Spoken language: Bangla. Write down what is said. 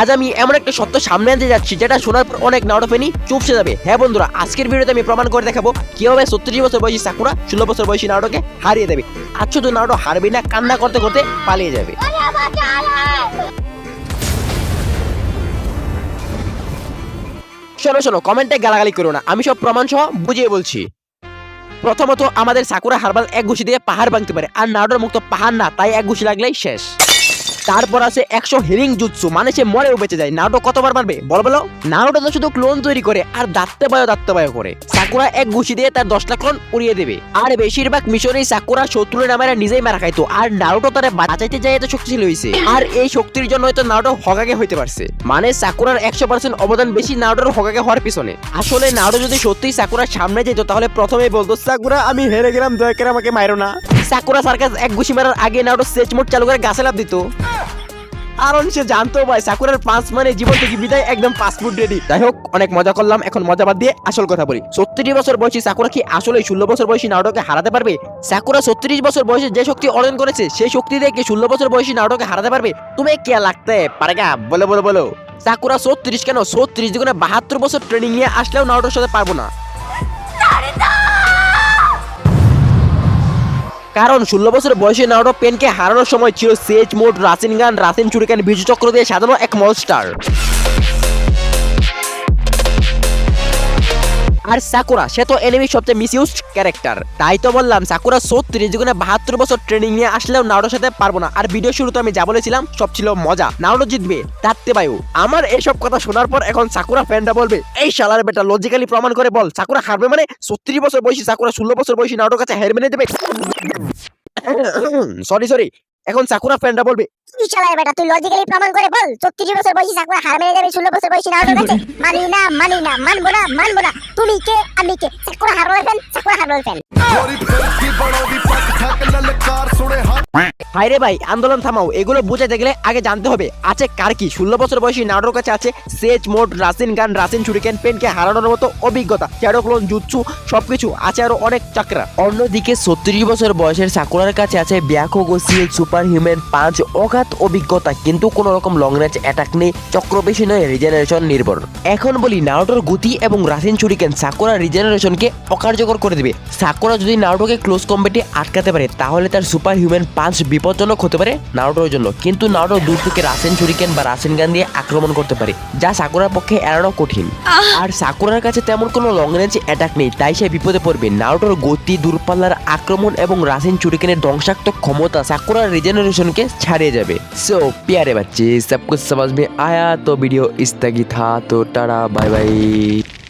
আজ আমি এমন একটা সত্য সামনে আনতে যাচ্ছি, যেটা শোনার পর অনেক নাওটো ফেনি চুপসে যাবে। হ্যাঁ বন্ধুরা, আজকের ভিডিওতে আমি প্রমাণ করে দেখাবো কীভাবে সত্তরিশ বছর বয়সী সাকুরা ষোলো বছর বয়সী নাওটোকে হারিয়ে দেবে। আজ শুধু নাওটো হারবে না, কান্না করতে করতে পালিয়ে যাবে। শোনো শোনো, কমেন্টে গালাগালি করো না, আমি সব প্রমাণ সহ বুঝিয়ে বলছি। প্রথমত, আমাদের সাকুরা হারবাল এক ঘুষি দিয়ে পাহাড় ভাঙতে পারে, আর নাওডোর মুক্ত পাহাড় না, তাই এক ঘুষি লাগলেই শেষ। তারপর আছে একশো হিরিং জুৎসু মানে সে মরেও বেঁচে যায়। নাওটো কতবার মারবে? বল বলো। নাওটো তো শুধু ক্লোন তৈরি করে আর দাঁততে বায়ো দাঁততে বায়ো করে। সাকুরা এক ঘুষি দিয়ে তার দশ লাখ ক্লোন উড়িয়ে দেবে। আর বেশিরভাগ মিশরেই সাকুরা শত্রুর নামেরা নিজেই মারা খাইতো। আর নারুটো তারা বাঁচাইতে যায় এত শক্তিশালী হয়েছে আর এই শক্তির জন্য হয়তো নারুটো হকাগে হইতে পারছে। মানে সাকুরার একশো পার্সেন্ট অবদান বেশি নারুটোর হকাগে হওয়ার পিছনে। আসলে নারুটো যদি সত্যি সাকুরার সামনে যেত, তাহলে প্রথমেই বলতো, সাকুরা, আমি হেরে গেলাম, দয়া করে আমাকে মারো না। সাকুরা সার্কাস এক ঘুষি মারার আগে নারুটো সেচ মোড চালু করে গাছে লাভ দিত। কারণ সে জানতো ভাই, সাকুরার পাঁচ মানে জীবন থেকে বিদায় একদম পাসপোর্ট রেডি যাই হোক, অনেক মজা করলাম, এখন মজা বাদ দিয়ে আসল কথা বলি। ছত্রিশ বছর বয়সী সাকুরা কি আসলে ষোলো বছর বয়সী নাওটোকে হারাতে পারবে? সাকুরা ছত্রিশ বছর বয়সে যে শক্তি অর্জন করেছে, সেই শক্তি দিয়ে কি ষোলো বছর বয়সী নাওটোকে হারাতে পারবে? তুমি কে লাগতে পারেগা বলে, বলো বলো। সাকুরা ছত্রিশ কেন? ছত্রিশ দুগুণে বাহাত্তর বছর ট্রেনিং নিয়ে আসলেও নাওটোর সাথে পারব না। কারণ ষোলো বছর বয়সে নাওটো পেনকে হারানোর সময় ছিল সেজ মোড রাসিন গান রাসিন চুরিকান, বিজু চক্র দিয়ে সাজানো এক মনস্টার আর সাকুরা, সে তো এনিমির সবচেয়ে মিসইউজ ক্যারেক্টার তাই তো বললাম, সাকুরা সত্তর যেগুলো বাহাত্তর বছর ট্রেনিং নিয়ে আসলেও নাওটোর সাথে পারব না। আর ভিডিও শুরুতে আমি যা বলেছিলাম, সব ছিল মজা। নাওটো জিতবে তারতে বায়ু। আমার এসব কথা শোনার পর এখন সাকুরা ফ্যানরা বলবে, এই শালার বেটা লজিক্যালি প্রমাণ করে বল, সাকুরা হারবে মানে সত্তর বছর বয়সী, সাকুরা ষোলো বছর বয়সী নাওটোর কাছে হের মেনে দেবে? সরি সরি এখন সাকুরা ফ্যানরা বলবে তুই চালায় বেটা তুই লজিক্যালি প্রমাণ করে বল চৌত্রিশ বছর বয়সী সাকুরা হার মেনে যাবে ষোলো বছর বয়সী নাও কাছে মানি না মানি না মানবো না মানবো না। তুমি কে আমি কে? Sakura her fan Sakura her fan high রে ভাই, আন্দোলন থামাও, এগুলো বোঝাতে গেলে আগে জানতে হবে, আছে কার কি? ষোলো বছর বয়সী নাটোর কাছে আছে সেচ মোড রাসিন গান রাসিন ছুরিকেন পেনকে হারানোর মতো অভিজ্ঞতা চ্যারোক্লোন জুৎসু সবকিছু আছে আরও অনেক চাকরা। অন্যদিকে ছত্রিশ বছর বয়সের সাকুরার কাছে আছে ব্যাকোগো সিল সুপার হিউম্যান পাঁচ অগাধ অভিজ্ঞতা, কিন্তু কোন রকম লং রেঞ্জ অ্যাটাক নেই, চক্রবেশী নয় রিজেনারেশন নির্ভর। এখন বলি, নাটোর গতি এবং রাসিন ছুরিকেন সাকুরা রিজেনারেশনকে অকার্যকর করে দেবে। সাকুরা যদি নাটোকে ক্লোজ কম্বেটে আটকাতে পারে, তাহলে তার সুপার হিউম্যান পাঁচ বিপজ্জনক হতে পারে নারুটোর জন্য কিন্তু নারুটো দূর থেকে রাসেন ছুরিকেন বা রাসেন গান দিয়ে আক্রমণ করতে পারে যা সাকুরার পক্ষে এড়ানো কঠিন আর সাকুরার কাছে তেমন কোনো লং রেঞ্জ অ্যাটাক নেই তাই সে বিপদে পড়বে নারুটোর গতি দূরপাল্লার আক্রমণ এবং রাসেন চুরিকেনের ধ্বংসাত্মক ক্ষমতা সাকুরার রিজেনারেশনকে ছাড়িয়ে যাবে সো प्यारे बच्चे सब कुछ समझ में आया तो वीडियो इस तक ही था तो टाटा बाय बाय